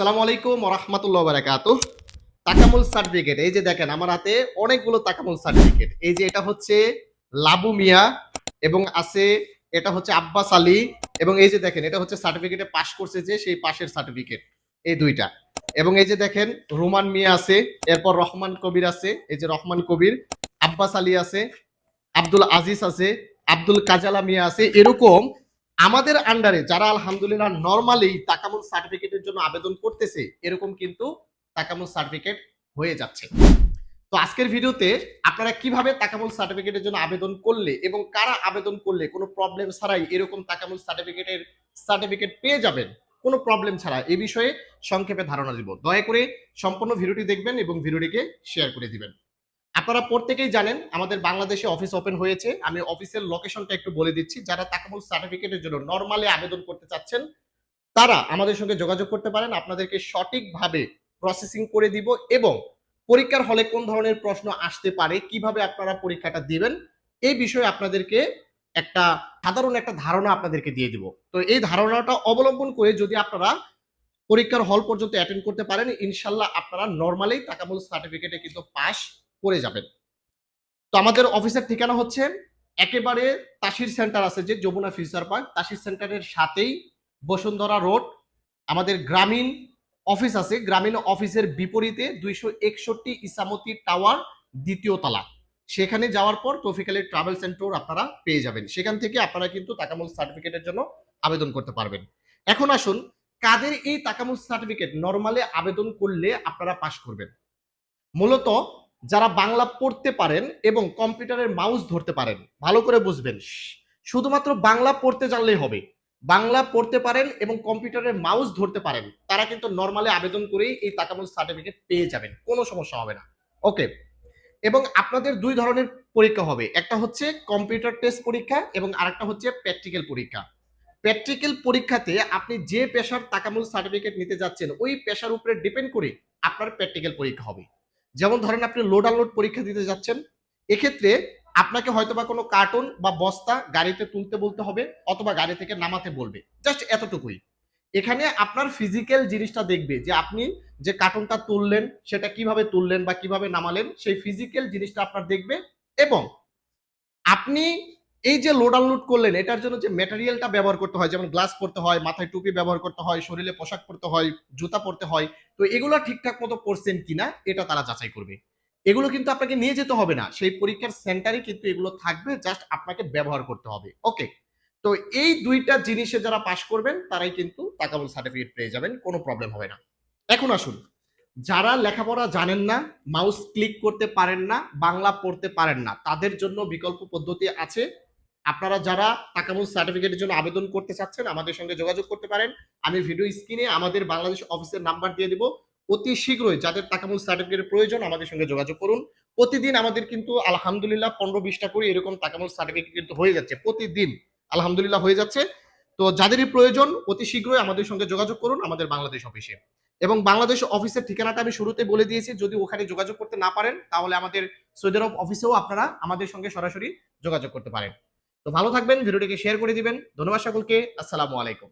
আসসালামু আলাইকুম রহমতুল্লাহ বারাকাত তাকামুল সার্টিফিকেট, এই যে দেখেন আমার হাতে অনেকগুলো তাকামুল সার্টিফিকেট। এই যে এটা হচ্ছে লাবু মিয়া এবং আছে, এটা হচ্ছে আব্বাস আলী এবং এই যে দেখেন এটা হচ্ছে সার্টিফিকেটে পাশ করছে যে সেই পাশের সার্টিফিকেট, এই দুইটা। এবং এই যে দেখেন রোমান মিয়া আছে, এরপর রহমান কবির আছে, এই যে রহমান কবির, আব্বাস আলী আছে, আব্দুল আজিজ আছে, আব্দুল কাজালা মিয়া আছে, এরকম আমাদের আন্ডারে যারা আলহামদুলিল্লাহ নর্মালি তাকামুল সার্টিফিকেটের জন্য আবেদন করতেছে, এরকম কিন্তু তাকামুল সার্টিফিকেট হয়ে যাচ্ছে। তো আজকের ভিডিওতে আপনারা কীভাবে তাকামুল সার্টিফিকেটের জন্য আবেদন করলে এবং কারা আবেদন করলে কোনো প্রবলেম ছাড়াই এরকম তাকামুল সার্টিফিকেটের সার্টিফিকেট পেয়ে যাবেন, কোনো প্রবলেম ছাড়া এ বিষয়ে সংক্ষেপে ধারণা দিব। দয়া করে সম্পূর্ণ ভিডিওটি দেখবেন এবং ভিডিওটিকে শেয়ার করে দিবেন। আপনারা প্রত্যেকেই জানেন আমাদের বাংলাদেশে অফিস ওপেন হয়েছে। আমি অফিসের লোকেশনটা একটু বলে দিচ্ছি। যারা তাকামুল সার্টিফিকেটের জন্য নর্মালি আবেদন করতে চাচ্ছেন, তারা আমাদের সঙ্গে যোগাযোগ করতে পারেন। আপনাদেরকে সঠিকভাবে প্রসেসিং করে দিব এবং পরীক্ষার হলে কোন ধরনের প্রশ্ন আসতে পারে, কীভাবে আপনারা পরীক্ষাটা দিবেন, এই বিষয়ে আপনাদেরকে একটা সাধারণ একটা ধারণা আপনাদেরকে দিয়ে দিব। তো এই ধারণাটা অবলম্বন করে যদি আপনারা পরীক্ষার হল পর্যন্ত অ্যাটেন্ড করতে পারেন, ইনশাল্লাহ আপনারা নর্মালি তাকামুল সার্টিফিকেটে কিন্তু পাস করে যাবেন। তো আমাদের অফিসের ঠিকানা হচ্ছে একেবারে তাসির সেন্টার আছে যে যমুনা ফিউচার পার্ক। তাসির সেন্টারের সাথেই বসুন্ধরা রোড। আমাদের গ্রামীণ অফিস আছে। গ্রামীণ অফিসের বিপরীতে দুইশো একষট্টি ইসামতি টাওয়ার দ্বিতীয় তলা। সেখানে যাওয়ার পর তৌফিক তৌফিকালের ট্রাভেল সেন্টার আপনারা পেয়ে যাবেন। সেখান থেকে আপনারা কিন্তু তাকামুল সার্টিফিকেটের জন্য আবেদন করতে পারবেন। এখন আসুন, কাদের এই তাকামুল সার্টিফিকেট? নর্মালি আবেদন করলে আপনারা পাশ করবেন। মূলত যারা বাংলা পড়তে পারেন এবং কম্পিউটারের মাউস ধরতে পারেন, ভালো করে বুঝবেন। শুধুমাত্র বাংলা পড়তে জানলেই হবে। বাংলা পড়তে পারেন এবং কম্পিউটারের মাউস ধরতে পারেন, তারা কিন্তু নর্মালি আবেদন করেই এই তাকামুল সার্টিফিকেট পেয়ে যাবেন, কোনো সমস্যা হবে না। ওকে এবং আপনাদের দুই ধরনের পরীক্ষা হবে। একটা হচ্ছে কম্পিউটার টেস্ট পরীক্ষা এবং আরেকটা হচ্ছে প্র্যাকটিক্যাল পরীক্ষা। প্র্যাকটিক্যাল পরীক্ষাতে আপনি যে পেশার তাকামুল সার্টিফিকেট নিতে যাচ্ছেন, ওই পেশার উপরে ডিপেন্ড করে আপনার প্র্যাকটিক্যাল পরীক্ষা হবে। যেমন ধরেন আপনি লোড আনলোড পরীক্ষা দিতে যাচ্ছেন, এক্ষেত্রে আপনাকে হয়তো বা কোনো কার্টুন বা বস্তা গাড়িতে তুলতে বলতে হবে অথবা গাড়ি থেকে নামাতে বলবে। জাস্ট এতটুকুই। এখানে আপনার ফিজিক্যাল জিনিসটা দেখবে যে আপনি যে কার্টুনটা তুললেন, সেটা কীভাবে তুললেন বা কীভাবে নামালেন, সেই ফিজিক্যাল জিনিসটা আপনার দেখবে এবং আপনি এই যে লোড আনলোড করলেন, এটার জন্য যে ম্যাটেরিয়ালটা ব্যবহার করতে হয়, যেমন গ্লাস পরতে হয়, মাথায় টুপি ব্যবহার করতে হয়, শরীরে পোশাক পরতে হয়, জুতা পরতে হয়, তো এগুলো ঠিকঠাক মতো পড়ছেন কিনা, এটা তারা যাচাই করবে। এগুলো কিন্তু আপনাকে নিয়ে যেতে হবে না, সেই পরীক্ষার সেন্টারে কিন্তু এগুলো থাকবে জাস্ট আপনাকে ব্যবহার করতে হবে ওকে তো এই দুইটা জিনিসে যারা পাশ করবেন, তারাই কিন্তু তাকাবুল সার্টিফিকেট পেয়ে যাবেন, কোনো প্রবলেম হবে না। এখন আসুন, যারা লেখাপড়া জানেন না মাউস ক্লিক করতে পারেন না, বাংলা পড়তে পারেন না, তাদের জন্য বিকল্প পদ্ধতি আছে আপনারা যারা তাকামুল সার্টিফিকেটের জন্য আবেদন করতে চাচ্ছেন, আমাদের সঙ্গে যোগাযোগ করতে পারেন। আমি ভিডিও স্ক্রিনে আমাদের বাংলাদেশ অফিসের নাম্বার দিয়ে দিব। অতি শীঘ্রই যাদের তাকামুল সার্টিফিকেটের প্রয়োজন, আমাদের সঙ্গে যোগাযোগ করুন। প্রতিদিন আমাদের কিন্তু আলহামদুলিল্লাহ পনেরো বিশটা করে এরকম তাকামুল সার্টিফিকেট কিন্তু হয়ে যাচ্ছে, প্রতিদিন। আলহামদুলিল্লাহ হয়ে যাচ্ছে। তো যাদেরই প্রয়োজন, অতি শীঘ্রই আমাদের সঙ্গে যোগাযোগ করুন আমাদের বাংলাদেশ অফিসে এবং বাংলাদেশ অফিসের ঠিকানাটা আমি শুরুতে বলে দিয়েছি, যদি ওখানে যোগাযোগ করতে না পারেন, তাহলে আমাদের সৌদি আরব অফিসেও আপনারা আমাদের সঙ্গে সরাসরি যোগাযোগ করতে পারেন। তো ভালো থাকবেন ভিডিওটিকে শেয়ার করে দিবেন। ধন্যবাদ সকলকে আসসালামু আলাইকুম।